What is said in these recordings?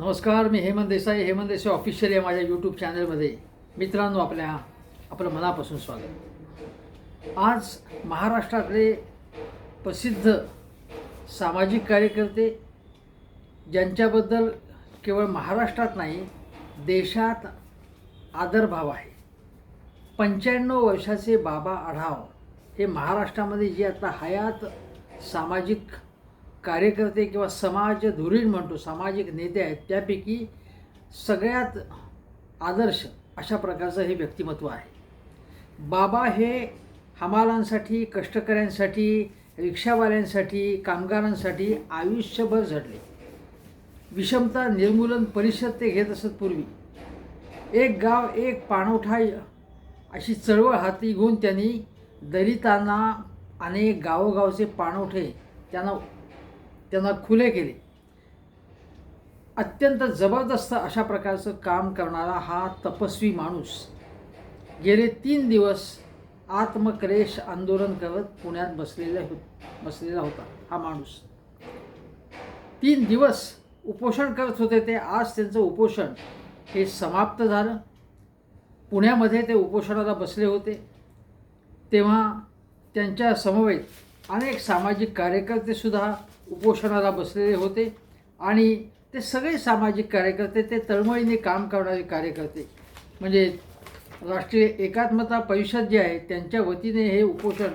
नमस्कार मी हेमंत देसाई. हेमंत देसाई ऑफिशियल या माझ्या यूट्यूब चॅनलमध्ये मित्रांनो आपल्या आपलं मनापासून स्वागत. आज महाराष्ट्रातले प्रसिद्ध सामाजिक कार्यकर्ते ज्यांच्याबद्दल केवळ महाराष्ट्रात नाही देशात आदरभाव आहे. पंच्याण्णव वर्षाचे बाबा आढाव हे महाराष्ट्रामध्ये जे आता हयात सामाजिक कार्यकर्ते किंवा समाज धुरीण म्हणतो सामाजिक नेते आहेत त्यापैकी सगळ्यात आदर्श अशा प्रकारचं हे व्यक्तिमत्व आहे. बाबा हे हमालांसाठी कष्टकऱ्यांसाठी रिक्षावाल्यांसाठी कामगारांसाठी आयुष्यभर झडले. विषमता निर्मूलन परिषद ते घेत असत पूर्वी. एक गाव एक पाणवठा अशी चळवळ हाती घेऊन त्यांनी दलितांना अनेक गावोगावचे पाणवठे त्यांना त्यांना खुले केले. अत्यंत जबरदस्त अशा प्रकारचं काम करणारा हा तपस्वी माणूस गेले तीन दिवस आत्मक्लेश आंदोलन करत पुण्यात बसलेले हो बसलेला होता हा माणूस. तीन दिवस उपोषण करत होते ते आज त्यांचं उपोषण हे समाप्त झालं. पुण्यामध्ये ते उपोषणाला बसले होते. तेव्हा त्यांच्या समवेत अनेक सामाजिक कार्यकर्तेसुद्धा उपोषणाला बसलेले होते. आणि ते सगळे सामाजिक कार्यकर्ते ते तळमळीने काम करणारे कार्यकर्ते. म्हणजे राष्ट्रीय एकात्मता परिषद जे आहे त्यांच्या वतीने हे उपोषण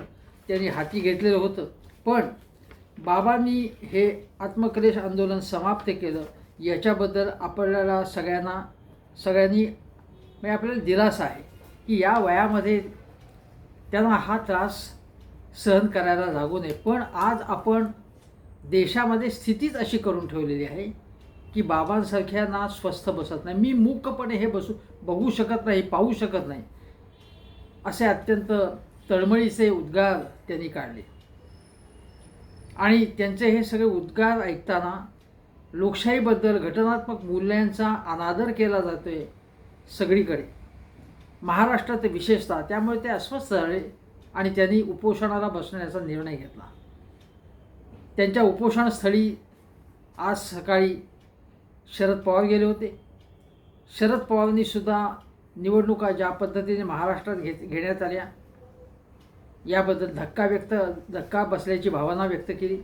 त्यांनी हाती घेतलेलं होतं. पण बाबांनी हे आत्मक्लेश आंदोलन समाप्त केलं. याच्याबद्दल आपल्याला सगळ्यांना सगळ्यांनी म्हणजे आपल्याला दिलासा आहे की या वयामध्ये त्यांना हा त्रास सहन करायला लागू नये. पण आज आपण देशामध्ये स्थितीच अशी करून ठेवलेली आहे की बाबांसारख्यांना स्वस्थ बसत नाही. मी मूकपणे हे बसू बघू शकत नाही पाहू शकत नाही. असे अत्यंत तळमळीचे उद्गार त्यांनी काढले. आणि त्यांचे हे सगळे उद्गार ऐकताना लोकशाहीबद्दल घटनात्मक मूल्यांचा अनादर केला जातो आहे सगळीकडे. महाराष्ट्रात विशेषतः त्यामुळे ते अस्वस्थ झाले आणि त्यांनी उपोषणाला बसण्याचा निर्णय घेतला. त्यांच्या उपोषणस्थळी आज सकाळी शरद पवार गेले होते. शरद पवारांनीसुद्धा निवडणुका ज्या पद्धतीने महाराष्ट्रात घेत घेण्यात आल्या याबद्दल धक्का व्यक्त धक्का बसल्याची भावना व्यक्त केली.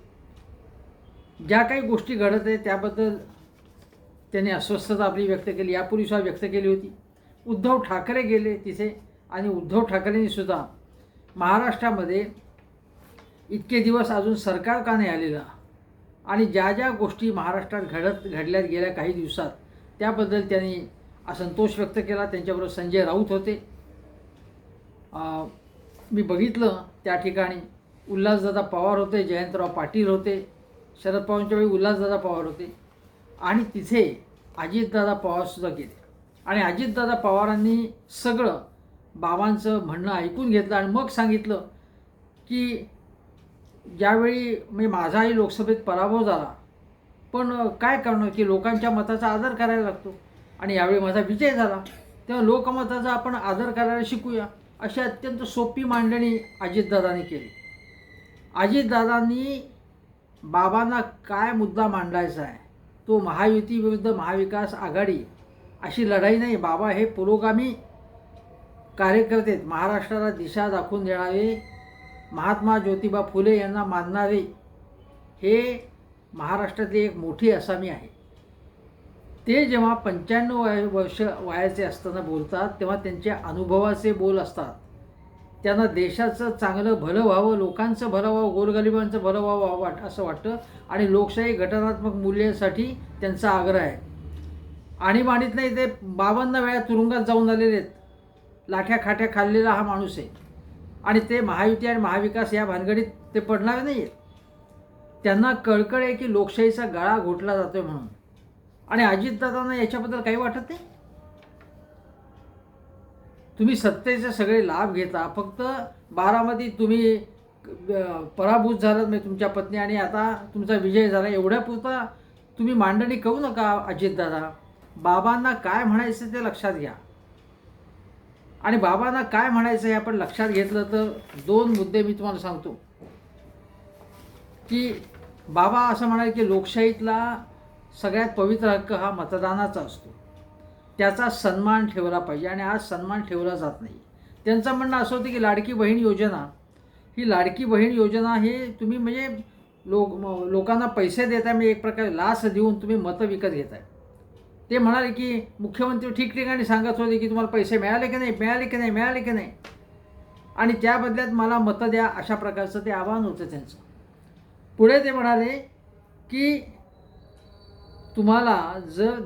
ज्या काही गोष्टी घडत आहे त्याबद्दल त्यांनी अस्वस्थता आपली व्यक्त केली यापूर्वी सुद्धा व्यक्त केली होती. उद्धव ठाकरे गेले तिथे आणि उद्धव ठाकरेंनीसुद्धा महाराष्ट्रामध्ये इतके दिवस अजून सरकार का नाही आलेलं? आणि ज्या ज्या गोष्टी महाराष्ट्रात घडत घडल्यात गेल्या काही दिवसात त्याबद्दल त्यांनी असंतोष व्यक्त केला. त्यांच्याबरोबर संजय राऊत होते. मी बघितलं त्या ठिकाणी. उल्हासदादा पवार होते जयंतराव पाटील होते शरद पवारांच्या वेळी उल्हासदादा पवार होते. आणि तिथे अजितदादा पवारसुद्धा गेले. आणि अजितदादा पवारांनी सगळं बाबांचं म्हणणं ऐकून घेतलं आणि मग सांगितलं की ज्यावेळी मी माझाही लोकसभेत पराभव झाला पण काय करणं की लोकांच्या मताचा आदर करायला लागतो. आणि यावेळी माझा विजय झाला तेव्हा लोकमताचा आपण आदर करायला शिकूया अशी अत्यंत सोपी मांडणी अजितदादांनी केली. अजितदादांनी बाबांना काय मुद्दा मांडायचा आहे? तो महायुती विरुद्ध महाविकास आघाडी अशी लढाई नाही बाबा हे पुरोगामी कार्यकर्ते महाराष्ट्राला दिशा दाखवून देणारे महात्मा ज्योतिबा फुले यांना मानणारे हे महाराष्ट्रातली एक मोठी असामी आहे. ते जेव्हा पंच्याण्णव वय वर्ष वयाचे असताना बोलतात तेव्हा त्यांच्या अनुभवाचे बोल असतात. त्यांना देशाचं चांगलं भलं व्हावं लोकांचं भलं व्हावं गोरगरिबांचं भलं व्हावं वाट असं वाटतं आणि लोकशाही घटनात्मक मूल्यांसाठी त्यांचा आग्रह आहे. आणीबाणीत नाही ते बावन्न वेळा तुरुंगात जाऊन आलेले आहेत. लाठ्या खाट्या खाल्लेला हा माणूस आहे. आणि ते महायुती आणि महाविकास या भानगडीत ते पडणार नाही आहेत त्यांना कळकळ आहे की लोकशाहीचा गळा घोटला जातो आहे म्हणून. आणि अजितदादांना याच्याबद्दल काही वाटत नाही? तुम्ही सत्तेचे सगळे लाभ घेता. फक्त बारामती तुम्ही पराभूत झालात म्हणजे तुमच्या पत्नी आणि आता तुमचा विजय झाला एवढ्यापुरता तुम्ही मांडणी करू नका अजितदादा. बाबांना काय म्हणायचं ते लक्षात घ्या. आणि बाबांना काय म्हणायचं हे आपण लक्षात घेतलं तर दोन मुद्दे मी तुम्हाला सांगतो. की बाबा असं म्हणाले की लोकशाहीतला सगळ्यात पवित्र हक्क हा मतदानाचा असतो. त्याचा सन्मान ठेवला पाहिजे आणि आज सन्मान ठेवला जात नाही. त्यांचं म्हणणं असं होतं की लाडकी बहीण योजना ही लाडकी बहीण योजना हे तुम्ही म्हणजे लोक लोकांना पैसे देताय म्हणजे एक प्रकारे लास देऊन तुम्ही मतं विकत घेताय. ते म्हणाले की मुख्यमंत्री ठिकठिकाणी सांगत होते की तुम्हाला पैसे मिळाले की नाही मिळाले की नाही मिळाले की नाही. आणि त्या बदल्यात मला मतं द्या अशा प्रकारचं ते आव्हान होतं त्यांचं. पुढे ते म्हणाले की तुम्हाला जर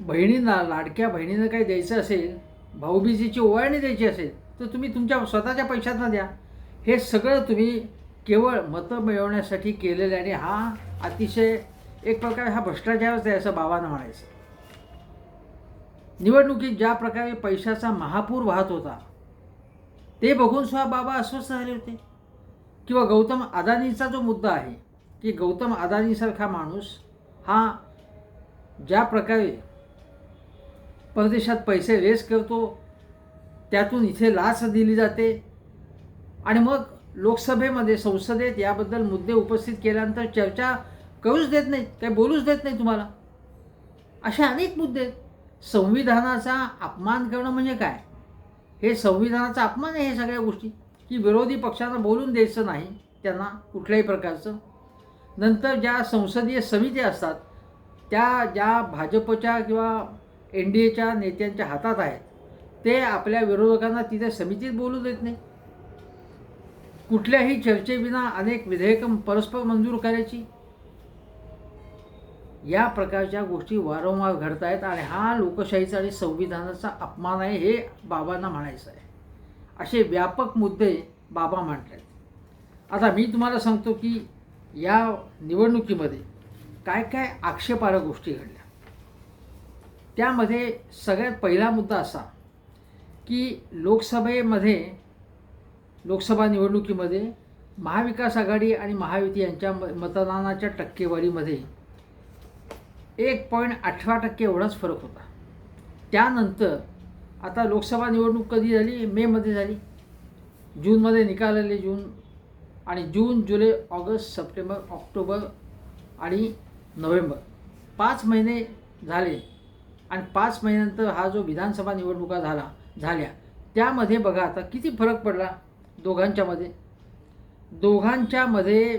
बहिणींना लाडक्या बहिणीनं काही द्यायचं असेल भाऊबीजीची ओवाळणी द्यायची असेल तर तुम्ही तुमच्या स्वतःच्या पैशातनं द्या. हे सगळं तुम्ही केवळ मतं मिळवण्यासाठी केलेलं आहे आणि हा अतिशय एक प्रकारे हा भ्रष्टाचारच आहे असं बाबांना म्हणायचं. निवडणुकीत ज्या प्रकारे पैशाचा महापूर वाहत होता ते बघून सुद्धा बाबा अस्वस्थ झाले होते. किंवा गौतम अदानीचा जो मुद्दा आहे की गौतम अदानीसारखा माणूस हा ज्या प्रकारे परदेशात पैसे रेस करतो त्यातून इथे लाच दिली जाते. आणि मग लोकसभेमध्ये संसदेत याबद्दल मुद्दे उपस्थित केल्यानंतर चर्चा करूच देत नाहीत काही बोलूच देत नाही तुम्हाला. असे अनेक मुद्दे आहेत. संविधानाचा अपमान करणं म्हणजे काय? हे संविधानाचा अपमान आहे हे सगळ्या गोष्टी. की विरोधी पक्षांना बोलून द्यायचं नाही त्यांना कुठल्याही प्रकारचं. नंतर ज्या संसदीय समिती असतात त्या ज्या भाजपच्या किंवा एन डी एच्या नेत्यांच्या हातात आहेत ते आपल्या विरोधकांना तिथे समितीत बोलू देत नाही कुठल्याही चर्चेविना अनेक विधेयकं परस्पर मंजूर करायची या प्रकारच्या गोष्टी वारंवार घडत आहेत आणि हा लोकशाहीचा आणि संविधानाचा अपमान आहे हे बाबांना म्हणायचं आहे. असे व्यापक मुद्दे बाबा मांडले आहेत आता मी तुम्हाला सांगतो की या निवडणुकीमध्ये काय काय आक्षेपार्ह गोष्टी घडल्या. त्यामध्ये सगळ्यात पहिला मुद्दा असा की लोकसभेमध्ये लोकसभा निवडणुकीमध्ये महाविकास आघाडी आणि महायुती यांच्या म मतदानाच्या टक्केवारीमध्ये एक पॉईंट अठरा टक्के एवढाच फरक होता. त्यानंतर आता लोकसभा निवडणूक कधी झाली? मेमध्ये झाली. जूनमध्ये निकाल आले जून. आणि जून जुलै ऑगस्ट सप्टेंबर ऑक्टोबर आणि नोव्हेंबर. पाच महिने झाले. आणि पाच महिन्यानंतर हा जो विधानसभा निवडणुका झाला झाल्या. त्यामध्ये बघा आता किती फरक पडला दोघांच्यामध्ये दोघांच्यामध्ये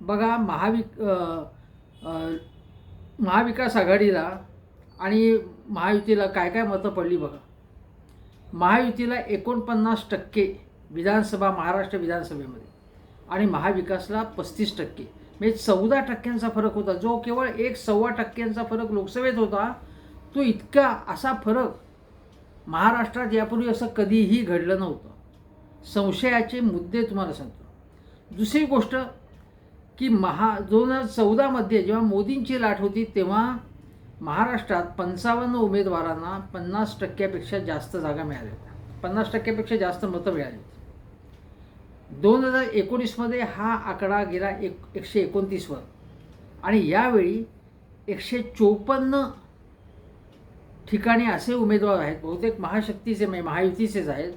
बघा महाविक महाविकास आघाडीला आणि महायुतीला काय काय मतं पडली बघा. महायुतीला एकोणपन्नास टक्के विधानसभा महाराष्ट्र विधानसभेमध्ये आणि महाविकासला पस्तीस टक्के. म्हणजे चौदा टक्क्यांचा फरक होता. जो केवळ एक सव्वा टक्क्यांचा फरक लोकसभेत होता तो इतका असा फरक महाराष्ट्रात यापूर्वी असं कधीही घडलं नव्हतं. संशयाचे मुद्दे तुम्हाला सांगतो. दुसरी गोष्ट की महा दोन हजार चौदामध्ये जेव्हा मोदींची लाट होती तेव्हा महाराष्ट्रात पंचावन्न उमेदवारांना पन्नास टक्क्यापेक्षा जास्त जागा मिळाल्या होत्या. पन्नास टक्क्यापेक्षा जास्त मतं मिळाली होती. दोन हजार एकोणीसमध्ये हा आकडा गेला एक एकशे एकोणतीसवर. आणि यावेळी एकशे चोपन्न ठिकाणी असे उमेदवार आहेत बहुतेक महाशक्तीचे म्हणजे महायुतीचेच आहेत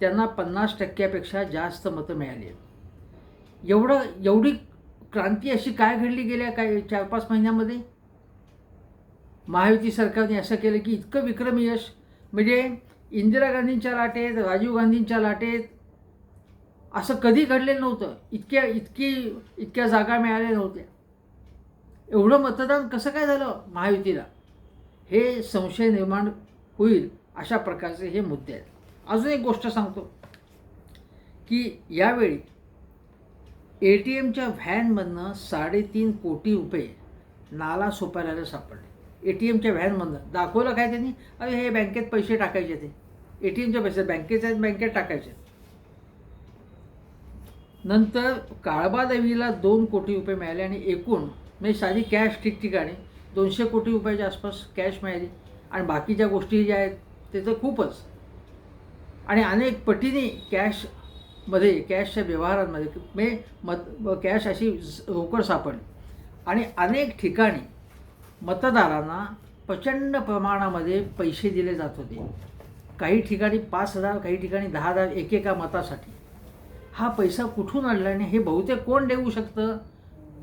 त्यांना पन्नास टक्क्यापेक्षा जास्त मतं मिळाली आहेत. एवढं एवढी क्रांती अशी काय घडली गेल्या काय चार पाच महिन्यामध्ये? महायुती सरकारने असं केलं की इतकं विक्रम यश म्हणजे इंदिरा गांधींच्या लाटेत राजीव गांधींच्या लाटेत असं कधी घडलेलं नव्हतं. इतक्या इतकी इतक्या जागा मिळाल्या नव्हत्या. एवढं मतदान कसं काय झालं महायुतीला? हे संशय निर्माण होईल अशा प्रकारचे हे मुद्दे आहेत. अजून एक गोष्ट सांगतो की यावेळी ए टी एमच्या व्हॅनमधनं साडेतीन कोटी रुपये नाला सोपाऱ्याला सापडले. ए टी एमच्या व्हॅनमधनं. दाखवलं काय त्यांनी? अरे हे बँकेत पैसे टाकायचे ते. ए टी एमच्या पैसे बँकेचे आहेत बँकेत टाकायचे नंतर काळबादेवीला दोन कोटी रुपये मिळाले आणि एकूण म्हणजे साधी कॅश ठिकठिकाणी दोनशे कोटी रुपयाच्या आसपास कॅश मिळाली. आणि बाकीच्या गोष्टी ज्या आहेत ते तर खूपच. आणि अनेक पटीने कॅश मध्ये कॅशच्या व्यवहारांमध्ये मे मत कॅश अशी रोकड सापडली. आणि अनेक ठिकाणी मतदारांना प्रचंड प्रमाणामध्ये पैसे दिले जात होते. काही ठिकाणी पाच हजार काही ठिकाणी दहा हजार एकेका मतासाठी. हा पैसा कुठून आणला हे बहुतेक कोण देऊ शकतं?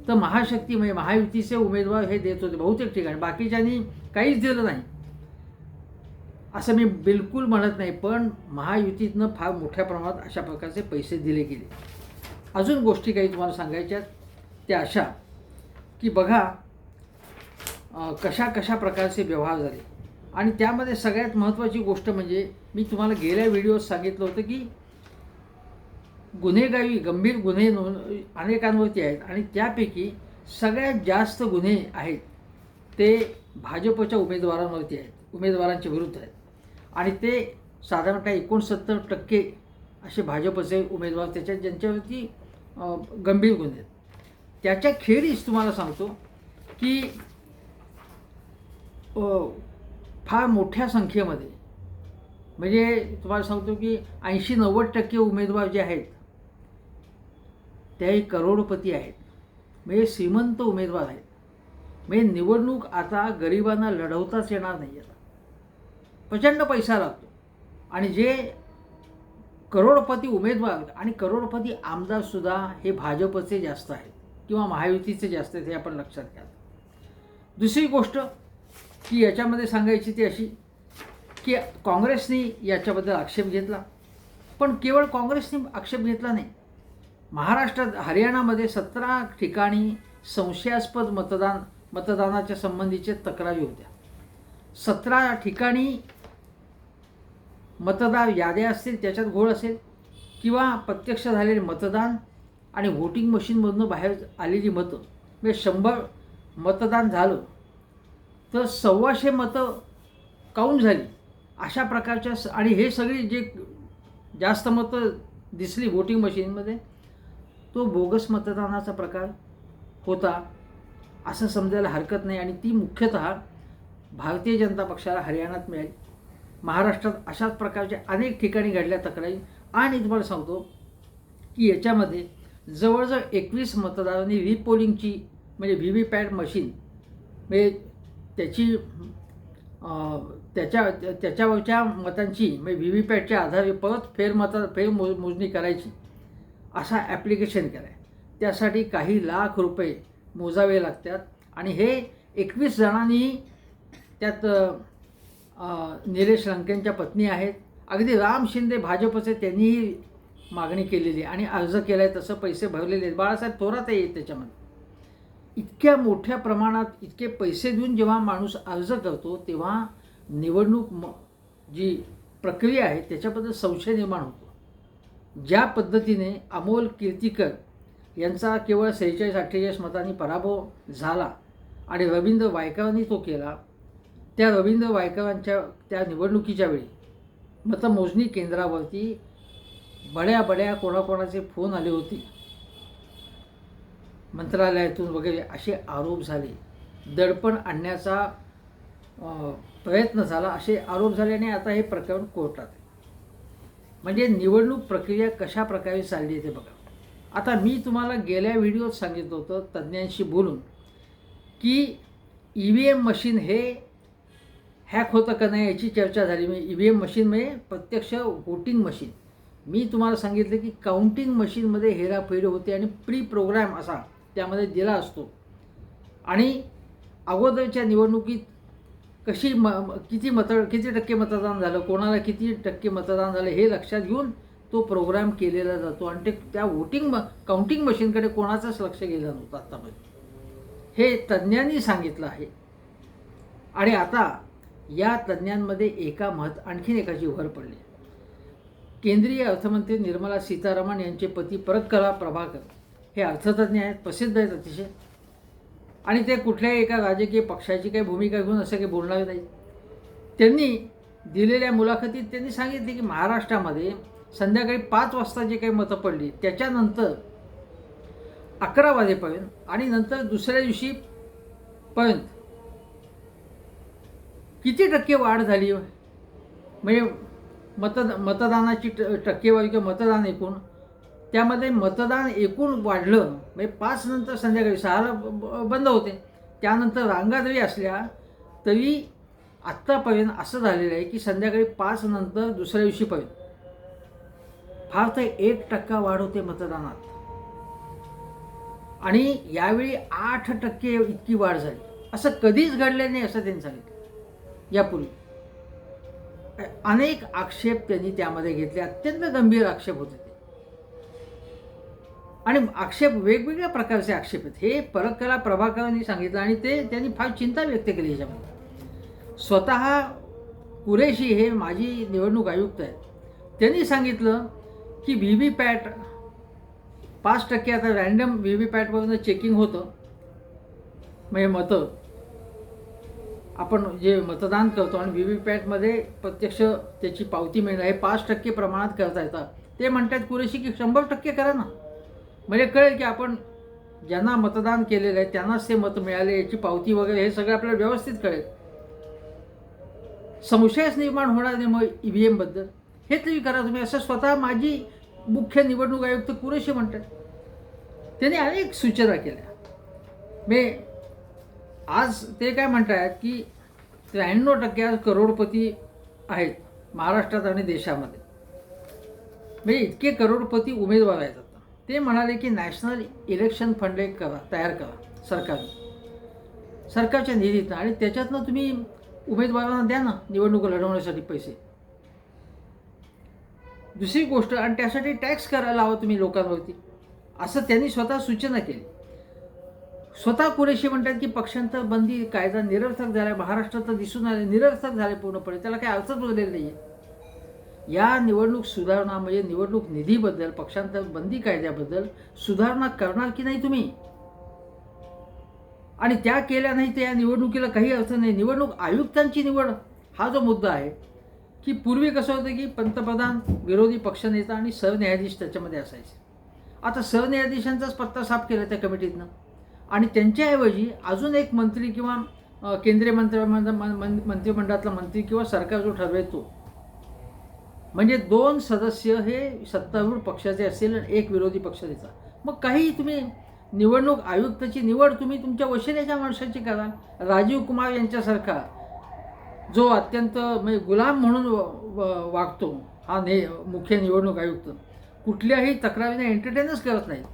तर महाशक्ती म्हणजे महायुतीचे उमेदवार हे देत होते बहुतेक ठिकाणी. बाकीच्यांनी काहीच दिलं नाही. असं मी बिलकुल म्हणत नाही पण महायुतीतनं फार मोठ्या प्रमाणात अशा प्रकारचे पैसे दिले गेले. अजून गोष्टी काही तुम्हाला सांगायच्या त्या अशा की बघा कशा कशा प्रकारचे व्यवहार झाले. आणि त्यामध्ये सगळ्यात महत्त्वाची गोष्ट म्हणजे मी तुम्हाला गेल्या व्हिडिओत सांगितलं होतं की गुन्हेगारी गंभीर गुन्हे नोंद अनेकांवरती आहेत. आणि त्यापैकी सगळ्यात जास्त गुन्हे आहेत ते भाजपच्या उमेदवारांवरती आहेत उमेदवारांच्या विरुद्ध आहेत. आणि ते साधारणतः एकोणसत्तर टक्के असे भाजपचे उमेदवार त्याच्यात ज्यांच्यावरती गंभीर गुन्हे आहेत. त्याच्या खेरीज तुम्हाला सांगतो की फार मोठ्या संख्येमध्ये म्हणजे तुम्हाला सांगतो की ऐंशी नव्वद टक्के उमेदवार जे आहेत त्याही करोडपती आहेत. म्हणजे श्रीमंत उमेदवार आहेत. म्हणजे निवडणूक आता गरिबांना लढवताच येणार नाही आहेत प्रचंड पैसा लागतो. आणि जे करोडपती उमेदवार आणि करोडपती आमदारसुद्धा हे भाजपचे जास्त आहेत किंवा महायुतीचे जास्त आहेत हे आपण लक्षात घ्या. दुसरी गोष्ट की याच्यामध्ये सांगायची ती अशी की काँग्रेसने याच्याबद्दल आक्षेप घेतला. पण केवळ काँग्रेसने आक्षेप घेतला नाही. महाराष्ट्रात हरियाणामध्ये सतरा ठिकाणी संशयास्पद मतदान मतदानाच्या संबंधीचे तक्रारी होत्या. सतरा ठिकाणी मतदार याद्या असतील त्याच्यात घोळ असेल किंवा प्रत्यक्ष झालेले मतदान आणि व्होटिंग मशीनमधून बाहेर आलेली मतं म्हणजे शंभर मतदान झालं तर सव्वाशे मतं काऊन झाली? अशा प्रकारच्या स- आणि हे सगळी जे जास्त मतं दिसली वोटिंग मशीनमध्ये तो बोगस मतदानाचा प्रकार होता असं समजायला हरकत नाही. आणि ती मुख्यतः भारतीय जनता पक्षाला हरियाणात मिळाली. महाराष्ट्रात अशाच प्रकारच्या अनेक ठिकाणी घडल्या तक्रारी. आणि तुम्हाला सांगतो की याच्यामध्ये जवळजवळ एकवीस मतदारांनी रिपोलिंगची म्हणजे व्ही व्ही पॅट मशीन म्हणजे त्याची त्याच्या त्या- त्याच्यावरच्या मतांची म्हणजे व्ही व्ही पॅटच्या आधारे परत फेरमता फेर मोज मोजणी करायची. असा ॲप्लिकेशन केला आहे त्यासाठी काही लाख रुपये मोजावे लागतात. आणि हे एकवीस जणांनी त्यात निलेश लंकेंच्या पत्नी आहेत. अगदी राम शिंदे भाजपचे त्यांनीही मागणी केलेली आहे आणि अर्ज केला आहे तसं पैसे भरलेले आहेत. बाळासाहेब थोरात आहेत त्याच्यामध्ये. इतक्या मोठ्या प्रमाणात इतके पैसे देऊन जेव्हा माणूस अर्ज करतो तेव्हा निवडणूक म जी प्रक्रिया आहे त्याच्याबद्दल संशय निर्माण होतो. ज्या पद्धतीने अमोल कीर्तिकर यांचा केवळ सेहेचाळीस अठ्ठेचाळीस मतांनी पराभव झाला आणि रवींद्र वायकरांनी तो केला त्या रवींद्र वायकरांच्या त्या निवडणुकीच्या वेळी. मतमोजणी केंद्रावरती बड्या बड्या कोणाकोणाचे फोन आले होते. मंत्रालयातून वगैरे असे आरोप झाले. दडपण आणण्याचा प्रयत्न झाला असे आरोप झाले आणि आता हे प्रकरण कोर्टात आहे. म्हणजे निवडणूक प्रक्रिया कशा प्रकारे चालली आहे ते बघा. आता मी तुम्हाला गेल्या व्हिडिओत सांगितलं होतं तज्ज्ञांशी बोलून की ई व्ही एम मशीन हे हॅक होतं का नाही याची चर्चा झाली. मी ई व्ही एम मशीन म्हणजे प्रत्यक्ष वोटिंग मशीन. मी तुम्हाला सांगितलं की काउंटिंग मशीनमध्ये हेराफेरी होते आणि प्री प्रोग्राम असा त्यामध्ये दिला असतो. आणि अगोदरच्या निवडणुकीत कशी म म- किती मत किती टक्के मतदान झालं कोणाला किती टक्के मतदान झालं हे लक्षात घेऊन तो प्रोग्राम केलेला जातो. आणि ते त्या वोटिंग म काउंटिंग मशीनकडे कोणाचंच लक्ष गेलं नव्हतं आत्तापर्यंत हे तज्ज्ञांनी सांगितलं आहे. आणि आता या तज्ज्ञांमध्ये एका मत आणखीन एकाची भर पडली. केंद्रीय अर्थमंत्री निर्मला सीतारामन यांचे पती परतकला प्रभाकर हे अर्थतज्ज्ञ आहेत प्रसिद्ध आहेत अतिशय. आणि ते कुठल्याही एका राजकीय पक्षाची काही भूमिका घेऊन असं काही बोलणार नाही त्यांनी दिलेल्या मुलाखतीत त्यांनी सांगितले की महाराष्ट्रामध्ये संध्याकाळी पाच वाजता जे काही मतं पडली त्याच्यानंतर अकरा वाजेपर्यंत आणि नंतर दुसऱ्या दिवशी पर्यंत किती टक्के वाढ झाली? म्हणजे मतदा मतदानाची ट टक्केवारी किंवा मतदान एकूण त्यामध्ये मतदान एकूण वाढलं म्हणजे पाच नंतर संध्याकाळी सहाला ब- बंद होते. त्यानंतर रांगा जरी असल्या तरी आत्तापर्यंत असं झालेलं आहे की संध्याकाळी पाच नंतर दुसऱ्या दिवशीपर्यंत फार तर एक टक्का वाढ होते मतदानात. आणि यावेळी आठ टक्के इतकी वाढ झाली. असं कधीच घडलं नाही असं त्यांनी सांगितलं. यापूर्वी. अनेक आक्षेप त्यांनी त्यामध्ये घेतले अत्यंत गंभीर आक्षेप होते ते. आणि आक्षेप वेगवेगळ्या प्रकारचे आक्षेप आहेत. हे परकला प्रभाकरांनी सांगितलं आणि ते त्यांनी फार चिंता व्यक्त केली याच्यामध्ये. स्वतः कुरेशी हे माजी निवडणूक आयुक्त आहेत. त्यांनी सांगितलं की व्ही व्ही पॅट पाच टक्के आता रॅन्डम व्ही व्ही पॅटमधून चेकिंग होतं. म्हणजे मतं. आपण जे मतदान करतो आणि व्ही व्ही पॅटमध्ये प्रत्यक्ष त्याची पावती मिळणं हे पाच टक्के प्रमाणात करता येतं. ते म्हणतात पुरेशी की शंभर टक्के करा ना. म्हणजे कळेल की आपण ज्यांना मतदान केलेलं आहे त्यांनाच ते मत मिळाले याची पावती वगैरे हे सगळं आपल्याला व्यवस्थित कळेल. संशयच निर्माण होणार नाही मग ई व्ही एमबद्दल हे तरी करा तुम्ही. असं स्वतः माझी मुख्य निवडणूक आयुक्त कुरेशी म्हणतात. त्यांनी अनेक सूचना केल्या. मी आज ते काय म्हणतात की त्र्याण्णव टक्के आज करोडपती आहेत महाराष्ट्रात आणि देशामध्ये. म्हणजे इतके करोडपती उमेदवार आहेत आता. ते म्हणाले की नॅशनल इलेक्शन फंड एक करा तयार करा सरकारने. सरकारच्या निधीतनं आणि त्याच्यातनं तुम्ही उमेदवारांना द्या ना निवडणूक लढवण्यासाठी पैसे. दुसरी गोष्ट आणि त्यासाठी टॅक्स करायला हवा तुम्ही लोकांवरती. असं त्यांनी स्वतः सूचना केली. स्वतः कुरेशी म्हणतात की पक्षांतर बंदी कायदा निरर्थक झाला महाराष्ट्रात तर दिसून आले निरर्थक झाले पूर्णपणे. त्याला काही अर्थच उरलेला नाही आहे या निवडणूक सुधारणा म्हणजे निवडणूक निधीबद्दल पक्षांतर बंदी कायद्याबद्दल सुधारणा करणार की नाही तुम्ही? आणि त्या केल्या नाही तर या निवडणुकीला काही अर्थ नाही. निवडणूक आयुक्तांची निवड हा जो मुद्दा आहे की पूर्वी कसं होतं की पंतप्रधान विरोधी पक्षनेता आणि सरन्यायाधीश त्याच्यामध्ये असायचे. आता सरन्यायाधीशांचाच पत्ता साफ केला त्या कमिटीतनं. आणि त्यांच्याऐवजी अजून एक मंत्री किंवा केंद्रीय मंत्रिमंडळ मंत्रिमंडळातला मंत्री किंवा सरकार जो ठरवेल तो म्हणजे दोन सदस्य हे सत्तारूढ पक्षाचे असेल आणि एक विरोधी पक्षाचा. मग काही तुम्ही निवडणूक आयुक्ताची निवड तुम्ही तुमच्या वशिनेच्या माणसाची करा. राजीव कुमार यांच्यासारखा जो अत्यंत म्हणजे गुलाम म्हणून व- वागतो हा ने मुख्य निवडणूक आयुक्त कुठल्याही तक्रारीने एंटरटेनच करत नाहीत.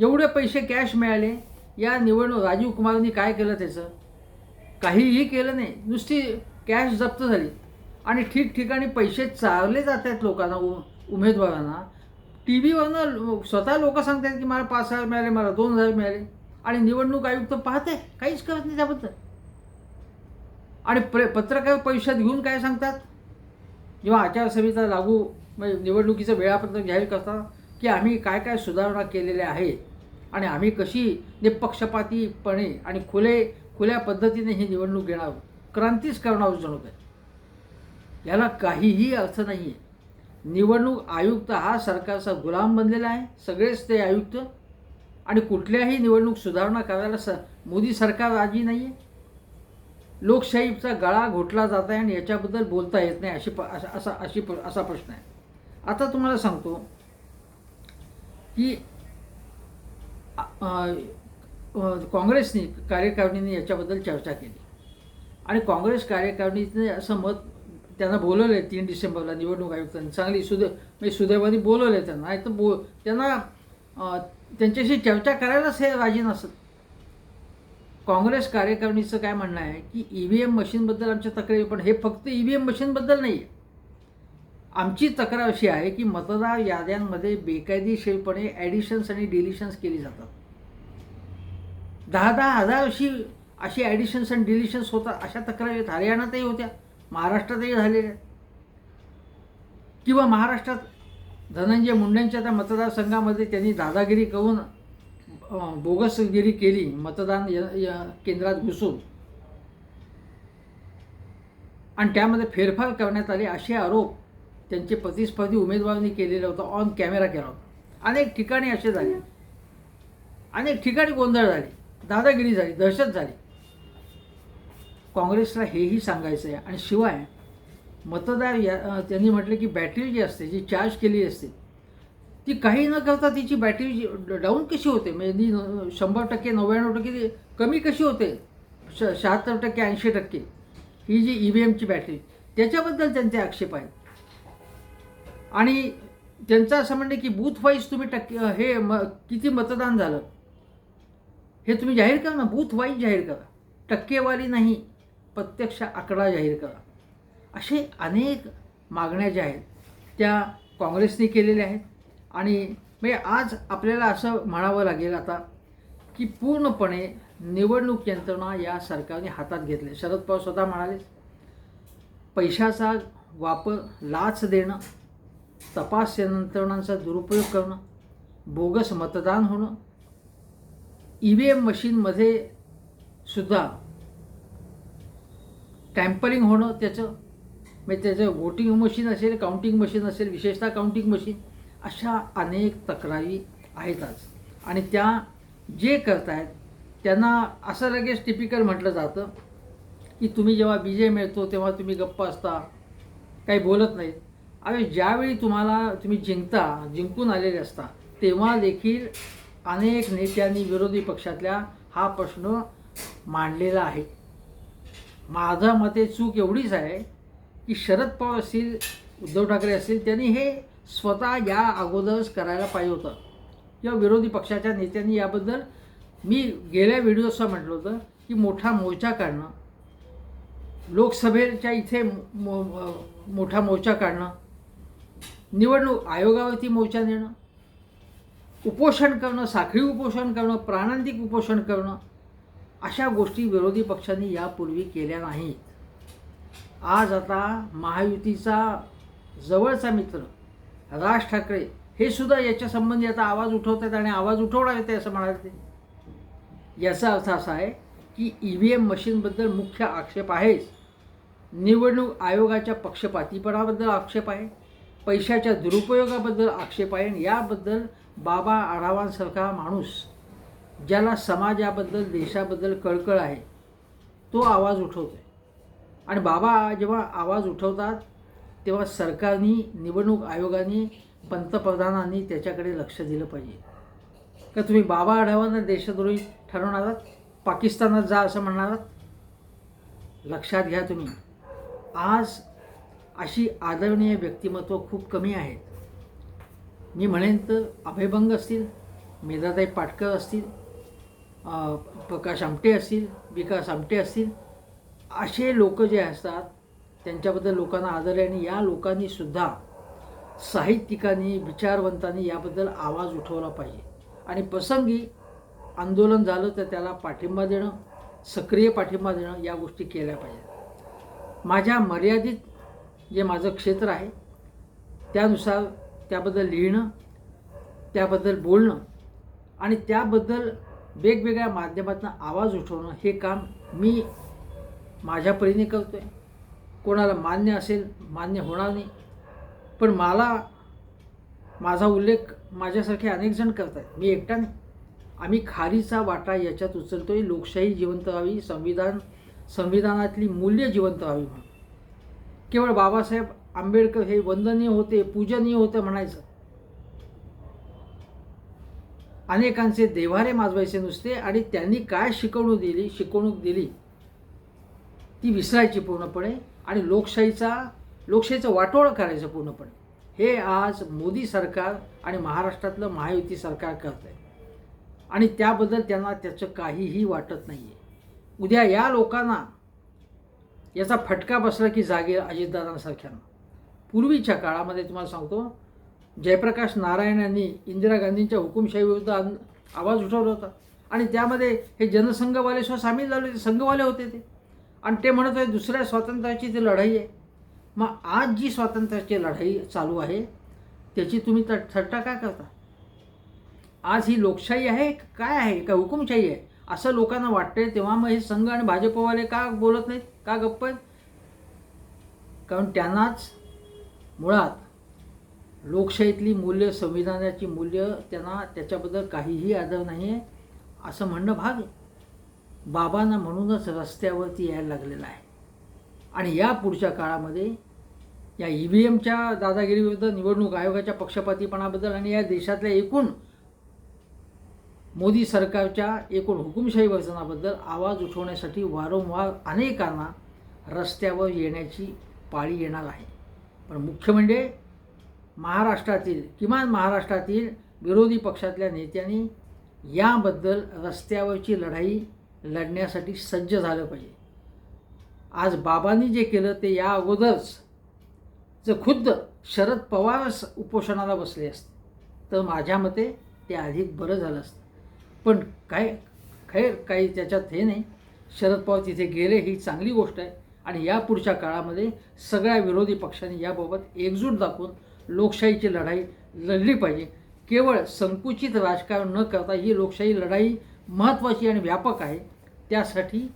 एवढे पैसे कॅश मिळाले या निवडणूक राजीव कुमारांनी काय केलं त्याचं? काहीही केलं नाही. नुसती कॅश जप्त झाली. आणि ठिकठिकाणी पैसे चारले जात आहेत लोकांना उ उमेदवारांना. टी व्हीवरनं स्वतः लोक सांगतात की मला पाच हजार मिळाले मला दोन हजार मिळाले. आणि निवडणूक आयुक्त पाहते. काहीच करत नाही त्याबद्दल. आणि प्र पत्रकार परिषद घेऊन काय सांगतात? किंवा आचारसंहिता लागू म्हणजे निवडणुकीचं वेळापत्रक जाहीर करतात की आम्ही काय काय सुधारणा केलेल्या आहेत? आणि आम्ही कशी निपक्षपातीपणे आणि खुले खुल्या पद्धतीने ही निवडणूक घेणार आहोत. क्रांतीच करणार आहोत जणू काय याला काहीही अर्थ नाही आहे निवडणूक आयुक्त हा सरकारचा गुलाम बनलेला आहे सगळेच ते आयुक्त. आणि कुठल्याही निवडणूक सुधारणा करायला स मोदी सरकार राजी नाही आहे लोकशाहीचा गळा घोटला जात आहे आणि याच्याबद्दल बोलता येत नाही अशी प असा असा अशी प असा प्रश्न आहे. आता तुम्हाला सांगतो की काँग्रेसने कार्यकारिणीने याच्याबद्दल चर्चा केली. आणि काँग्रेस कार्यकारिणीने असं मत त्यांना बोलवलं आहे तीन डिसेंबरला निवडणूक आयुक्तांनी. चांगली सुदै म्हणजे सुदैवाने बोलवलं आहे त्यांना. नाही तर बो त्यांना त्यांच्याशी चर्चा करायलाच हे राजी नसत. काँग्रेस कार्यकारिणीचं काय म्हणणं आहे की ई व्ही एम मशीनबद्दल आमच्या तक्रारी पण हे फक्त ई व्ही एम मशीनबद्दल नाही आहे आमची तक्रार अशी आहे की मतदार याद्यांमध्ये बेकायदेशीरपणे ॲडिशन्स आणि डिलिशन्स केली जातात. दहा दहा हजार अशी अशी ॲडिशन्स आणि डिलिशन्स होतात अशा तक्रारी हरियाणातही होत्या महाराष्ट्रातही झालेल्या किंवा महाराष्ट्रात धनंजय मुंडेंच्या त्या मतदारसंघामध्ये त्यांनी दादागिरी करून बोगसगिरी केली मतदान य- य- केंद्रात घुसून. आणि त्यामध्ये फेरफार करण्यात आले असे आरोप त्यांचे प्रतिस्पर्धी उमेदवारांनी केलेलं होता ऑन कॅमेरा केला होता. अनेक ठिकाणी असे झाले. अनेक ठिकाणी गोंधळ झाले. दादागिरी झाली दहशत झाली. काँग्रेसला हेही सांगायचं आहे आणि शिवाय मतदार या त्यांनी म्हटलं की बॅटरी जी असते जी चार्ज केली असते ती काही न करता तिची बॅटरी जी डाऊन कशी होते? म्हणजे ती शंभर टक्के नव्याण्णव टक्के ती कमी कशी होते? श शहात्तर टक्के ऐंशी टक्के ही जी ई व्ही एमची बॅटरी त्याच्याबद्दल त्यांचे आक्षेप आहेत. आणि त्यांचं असं म्हणणे की बूथ वाईज तुम्ही टक्के हे म किती मतदान झालं? हे तुम्ही जाहीर करा ना बूथ वाईज जाहीर करा. टक्केवारी नाही प्रत्यक्ष आकडा जाहीर करा. असे अनेक मागण्या ज्या आहेत त्या काँग्रेसने केलेल्या आहेत. आणि म्हणजे आज आपल्याला असं म्हणावं लागेल आता की पूर्णपणे निवडणूक यंत्रणा या सरकारने हातात घेतले. शरद पवार स्वतः म्हणाले पैशाचा वापर लाच देणं तपास यंत्रणांचा दुरुपयोग करणं बोगस मतदान होणं ई व्ही एम मशीनमध्ये सुद्धा टॅम्परिंग होणं त्याचं म्हणजे त्याचं वोटिंग मशीन असेल काउंटिंग मशीन असेल विशेषतः काउंटिंग मशीन अशा अनेक तक्रारी आहेत आज. आणि त्या जे करतायत त्यांना असं लगेच टिपिकल म्हटलं जातं की तुम्ही जेव्हा विजय मिळतो तेव्हा तुम्ही गप्प असता काही बोलत नाहीत. अरे ज्यावेळी तुम्हाला तुम्ही जिंकता जिंकून आलेले असता तेव्हा देखील अनेक नेत्यांनी विरोधी पक्षातल्या हा प्रश्न मांडलेला आहे. माझ्या मते चूक एवढीच आहे की शरद पवार असतील उद्धव ठाकरे असतील त्यांनी हे स्वतः या अगोदरच करायला पाहिजे होतं. किंवा विरोधी पक्षाच्या नेत्यांनी याबद्दल मी गेल्या व्हिडिओसला म्हटलं होतं की मोठा मोर्चा काढणं लोकसभेच्या इथे मो मो- मोठा मोर्चा काढणं निवडणूक आयोगावरती मोर्चा नेणं उपोषण करणं साखळी उपोषण करणं प्राणांतिक उपोषण करणं अशा गोष्टी विरोधी पक्षांनी यापूर्वी केल्या नाहीत. आज आता महायुतीचा जवळचा मित्र राज ठाकरे हे सुद्धा याच्या संबंधी आता आवाज उठवत आहेत आणि आवाज उठवणार आहेत असं म्हणाले ते. याचा अर्थ असा आहे की ई व्ही एम मशीनबद्दल मुख्य आक्षेप आहेच. निवडणूक आयोगाच्या पक्षपातीपणाबद्दल आक्षेप आहे. पैशाच्या दुरुपयोगाबद्दल आक्षेप आहे आणि याबद्दल बाबा आढावांसारखा माणूस ज्याला समाजाबद्दल देशाबद्दल कळकळ आहे तो आवाज उठवतो आहे आणि बाबा जेव्हा आवाज उठवतात तेव्हा सरकारनी निवडणूक आयोगाने पंतप्रधानांनी त्याच्याकडे लक्ष दिलं पाहिजे. का तुम्ही बाबा आढावांना देशद्रोही ठरवणार आहात? पाकिस्तानात जा असं म्हणणार आहात? लक्षात घ्या तुम्ही. आज अशी आदरणीय व्यक्तिमत्व खूप कमी आहेत मी म्हणेन तर अभयभंग असतील मेधाताई पाटकर असतील प्रकाश आमटे असतील विकास आमटे असतील असे लोक जे असतात त्यांच्याबद्दल लोकांना आदर आहे आणि या लोकांनीसुद्धा साहित्यिकांनी विचारवंतांनी याबद्दल आवाज उठवला पाहिजे. आणि प्रसंगी आंदोलन झालं तर त्याला पाठिंबा देणं सक्रिय पाठिंबा देणं या गोष्टी केल्या पाहिजेत. माझ्या मर्यादित जे माझं क्षेत्र आहे त्यानुसार त्याबद्दल लिहिणं त्याबद्दल बोलणं आणि त्याबद्दल वेगवेगळ्या माध्यमातून आवाज उठवणं हे काम मी माझ्या परीने करतो आहे कोणाला मान्य असेल मान्य होणार नाही. पण मला माझा उल्लेख माझ्यासारखे अनेक जण करत आहेत मी एकटा नाही. आम्ही खारीचा वाटा याच्यात उचलतो आहे लोकशाही जिवंत व्हावी संविधान संविधानातली मूल्य जिवंत व्हावी म्हणून. केवळ बाबासाहेब आंबेडकर हे वंदनीय होते पूजनीय होते म्हणायचं. अनेकांचे देव्हारे माजवायचे नुसते आणि त्यांनी काय शिकवणूक दिली शिकवणूक दिली? ती विसरायची पूर्णपणे आणि लोकशाहीचा लोकशाहीचं वाटोळ करायचं पूर्णपणे. हे आज मोदी सरकार आणि महाराष्ट्रातलं महायुती सरकार करत आहे आणि त्याबद्दल त्यांना त्याचं काहीही वाटत नाही आहे उद्या या लोकांना याचा फटका बसला की जागे अजितदादांसारख्यांना. पूर्वीच्या काळामध्ये तुम्हाला सांगतो जयप्रकाश नारायण यांनी इंदिरा गांधींच्या हुकुमशाहीविरुद्ध आवाज उठवला होता. आणि त्यामध्ये हे जनसंघवाले सुद्धा सामील झाले होते संघवाले होते ते. आणि ते म्हणत होते दुसऱ्या स्वातंत्र्याची ती लढाई आहे. मग आज जी स्वातंत्र्याची लढाई चालू आहे त्याची तुम्ही तर थट्टा काय करता? आज ही लोकशाही आहे काय आहे? का हुकुमशाही आहे? असं लोकांना वाटते तेव्हा मग हे संघ आणि भाजपवाले का बोलत नाहीत? का गप्प आहेत कारण त्यांनाच मुळात लोकशाहीतली मूल्य संविधानाची मूल्य त्यांना त्याच्याबद्दल काहीही आदर नाही आहे असं म्हणणं भाग आहे. बाबांना म्हणूनच रस्त्यावरती यायला लागलेलं आहे. आणि या पुढच्या काळामध्ये या ई व्ही एमच्या दादागिरीविरुद्ध निवडणूक आयोगाच्या पक्षपातीपणाबद्दल आणि या देशातल्या एकूण मोदी सरकारच्या एकूण हुकुमशाही वर्तनाबद्दल आवाज उठवण्यासाठी वारंवार अनेकांना रस्त्यावर येण्याची पाळी येणार आहे. पण मुख्य म्हणजे महाराष्ट्रातील किमान महाराष्ट्रातील विरोधी पक्षातल्या नेत्यांनी याबद्दल रस्त्यावरची लढाई लढण्यासाठी सज्ज झालं पाहिजे. आज बाबांनी जे केलं ते या अगोदरच. जर खुद्द शरद पवारच उपोषणाला बसले असते. तर माझ्या मते ते अधिक बरं झालं असतं. पण काय खैर काही त्याच्यात हे नाही. शरद पवार तिथे गेले ही चांगली गोष्ट आहे. आणि या पुढच्या काळामध्ये सगळ्या विरोधी पक्षांनी याबाबत एकजूट दाखवून लोकशाहीची लढाई लढली पाहिजे. केवळ संकुचित राजकारण न करता ही लोकशाही लढाई महत्त्वाची आणि व्यापक आहे. त्यासाठी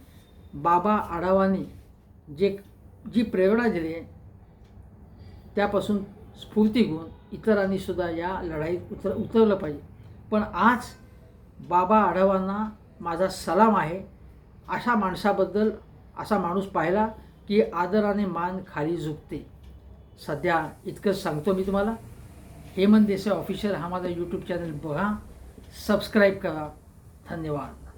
बाबा आढावांनी जे जी प्रेरणा दिली आहे त्यापासून स्फूर्ती घेऊन इतरांनीसुद्धा या लढाईत उतर उतरलं पाहिजे. पण आज बाबा आढावांना माझा सलाम आहे. अशा माणसाबद्दल असा माणूस पाहिला की आदराने मान खाली झुकते. सध्या इतकंच सांगतो मी तुम्हाला. हेमंत देसाई ऑफिशियल हा माझा यूट्यूब चॅनल बघा. सबस्क्राईब करा. धन्यवाद.